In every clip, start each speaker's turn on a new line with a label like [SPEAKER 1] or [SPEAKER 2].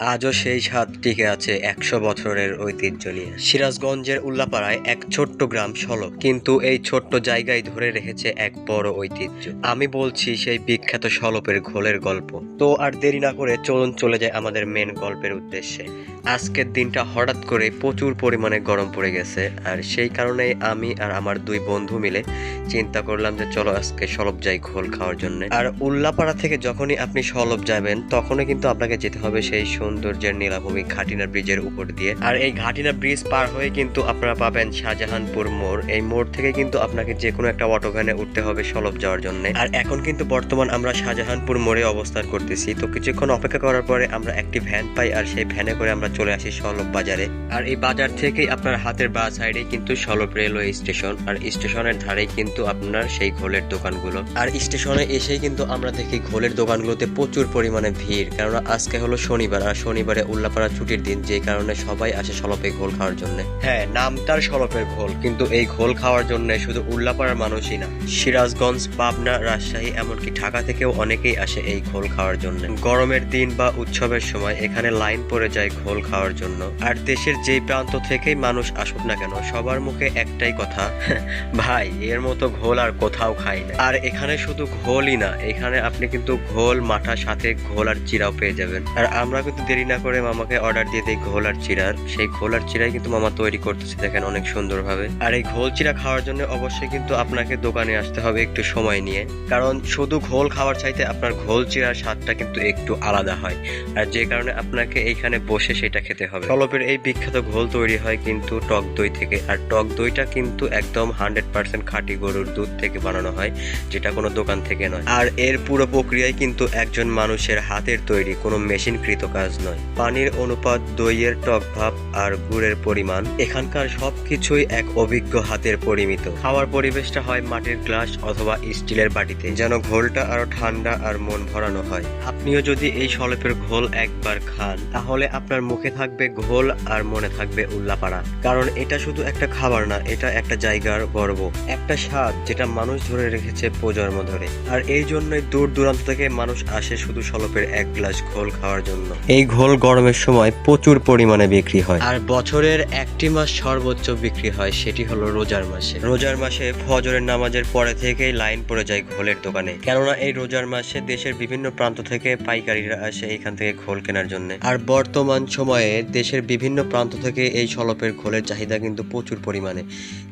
[SPEAKER 1] আজও সেই স্বাদ টিকে আছে একশো বছরের ঐতিহ্য নিয়ে। সিরাজগঞ্জের উল্লাপাড়ায় এক ছোট্ট গ্রাম সলব কিন্তু এই ছোট্ট জায়গায় ধরে রেখেছে এক বড় ঐতিহ্য। আমি বলছি সেই বিখ্যাত সলপের ঘোলের গল্প। তো আর দেরি না করে চলুন চলে যায় আমাদের মেন গল্পের উদ্দেশ্যে। আজকের দিনটা হঠাৎ করে প্রচুর পরিমাণে গরম পড়ে গেছে, আর সেই কারণেই আমি আর আমার দুই বন্ধু মিলে চিন্তা করলাম যে চলো আজকে সলব যাই ঘোল খাওয়ার জন্য। আর উল্লাপাড়া থেকে যখনই আপনি সলব যাবেন, তখনই কিন্তু আপনাকে যেতে হবে সেই সৌন্দর্যের নীলাভূমি ঘাটিনা ব্রিজের উপর দিয়ে। আর এই ঘাটিনা ব্রিজ পার হয়ে কিন্তু আপনারা পাবেন শাহজাহানপুর মোড়। এই মোড় থেকে কিন্তু আপনাকে যে কোনো একটা অটো ভ্যানে উঠতে হবে সলব যাওয়ার জন্য। আর এখন কিন্তু বর্তমান আমরা শাহজাহানপুর মোড়ে অবস্থান করতেছি। তো কিছুক্ষণ অপেক্ষা করার পরে আমরা একটি ভ্যান পাই আর সেই ভ্যানে করে আমরা চলে আসি সলব বাজারে। আর এই বাজার থেকেই আপনার হাতের বা সাইডে কিন্তু সলব রেলওয়ে স্টেশন। আর স্টেশনের ধারেই কিন্তু আপনার সেই ঘোলের দোকানগুলো। আর স্টেশনে এসেই কিন্তু আমরা দেখি ঘোলের দোকানগুলোতে প্রচুর পরিমাণে ভিড়। কেননা আজকে হলো শনিবার, আর শনিবারে উল্লাপাড়া ছুটির দিন, যে কারণে সবাই আসে সলপে ঘোল খাওয়ার জন্য। হ্যাঁ নামটার সলপের ঘোল, কিন্তু এই ঘোল খাওয়ার জন্য শুধু উল্লাপাড়ার মানুষই না, সিরাজগঞ্জ, পাবনা, রাজশাহী, এমনকি ঢাকা থেকেও অনেকেই আসে এই ঘোল খাওয়ার জন্য। গরমের দিন বা উৎসবের সময় এখানে লাইন পড়ে যায় ঘোল খাওয়ার জন্য। আর দেশের যেই প্রান্ত থেকেই মানুষ আসুক না কেন, সবার মুখে একটাই কথা, ভাই, এর মতো ঘোল আর কোথাও খাই না। আর এখানে শুধু ঘোলই না, এখানে আপনি কিন্তু ঘোল মাঠার সাথে ঘোল আর চিরাও পেয়ে যাবেন। আর আমরা কিন্তু দেরি না করে মামাকে অর্ডার দিয়ে দিই ঘোল আর চিরার সেই ঘোল আর চিরাই কিন্তু মামা তৈরি করতেছে, দেখেন অনেক সুন্দরভাবে। আর এই ঘোল চিরা খাওয়ার জন্য অবশ্যই কিন্তু আপনাকে দোকানে আসতে হবে একটু সময় নিয়ে। কারণ শুধু ঘোল খাওয়ার চাইতে আপনার ঘোল চিরার স্বাদটা কিন্তু একটু আলাদা হয়। আর যে কারণে আপনাকে এইখানে বসে সেটা খেতে হবে। সলপের এই বিখ্যাত ঘোল তৈরি হয় কিন্তু টক দই থেকে। আর টক দইটা কিন্তু একদম হান্ড্রেড পার্সেন্ট খাঁটি গরুর দুধ থেকে বানানো হয়, যেটা কোনো দোকান থেকে নয়। আর এর পুরো প্রক্রিয়ায় কিন্তু একজন মানুষের হাতের তৈরি, কোনো মেশিনকৃত কাজ নয়। পানির অনুপাত দইয়ের টক ভাব আর গুড়ের পরিমাণ, এখানকার সবকিছুই এক অভিজ্ঞ হাতের পরিমিত। খাওয়ার পরিবেশটা হয় মাটির গ্লাস অথবা স্টিলের বাটিতে, যেন ঘোলটা আরও ঠান্ডা আর মন ভরানো হয়। আপনিও যদি এই সলপের ঘোল একবার খান, তাহলে আপনার মুখে থাকবে ঘোল আর মনে থাকবে উল্লাপাড়া। কারণ এটা শুধু একটা খাবার না, এটা একটা জায়গার গর্ব। একটা স্বাদ যেটা মানুষ ধরে রেখেছে প্রজন্ম ধরে। আর এই জন্যই দূর দূরান্ত থেকে মানুষ আসে শুধু সলপের এক গ্লাস ঘোল খাওয়ার জন্য। এই ঘোল গরমের সময় প্রচুর পরিমাণে বিক্রি হয়। আর বছরের একটি মাস সর্বোচ্চ বিক্রি হয়, সেটি হলো রোজার মাসে। রোজার মাসে ফজরের নামাজের পরে থেকেই লাইন পড়ে যায় ঘোলের দোকানে। কেননা এই রোজার মাসে দেশের বিভিন্ন প্রান্ত থেকে পাইকারিরা আসে এখান থেকে ঘোল কেনার জন্য। আর বর্তমান সময়ে দেশের বিভিন্ন প্রান্ত থেকে এই সলপের ঘোলের চাহিদা কিন্তু প্রচুর পরিমাণে।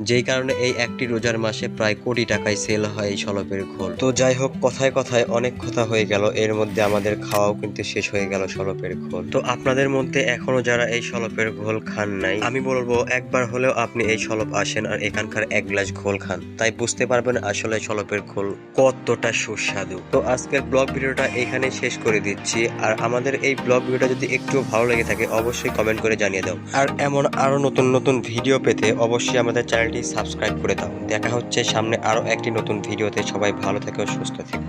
[SPEAKER 1] যেই কারণে এই একটি রোজার মাসে প্রায় কোটি টাকায় সেল হয় এই সলপের ঘোল। তো যাই হোক, কথায় কথায় অনেক কথা হয়ে গেল। এর মধ্যে আমাদের খাওয়াও কিন্তু শেষ হয়ে গেল সলপের ঘোল। তো আপনাদের মধ্যে এখনও যারা এই সলপের ঘোল খান নাই। আমি বলব, একবার হলেও আপনি এই সলপ আসেন আর এখানকার এক গ্লাস ঘোল খান। তাই বুঝতে পারবেন আসলে সলপের ঘোল কতটা সুস্বাদু। তো আজকের ব্লগ ভিডিওটা এখানে শেষ করে দিচ্ছি। আর আমাদের এই ব্লগ ভিডিওটা যদি একটু ভালো লেগে থাকে, অবশ্যই কমেন্ট করে জানিয়ে দাও। আর এমন আরও নতুন নতুন ভিডিও পেতে অবশ্যই আমাদের চ্যানেলটি সাবস্ক্রাইব করে দাও। দেখা হচ্ছে সামনে আরও একটি নতুন ভিডিওতে। সবাই ভালো থেকো, সুস্থ থেকো।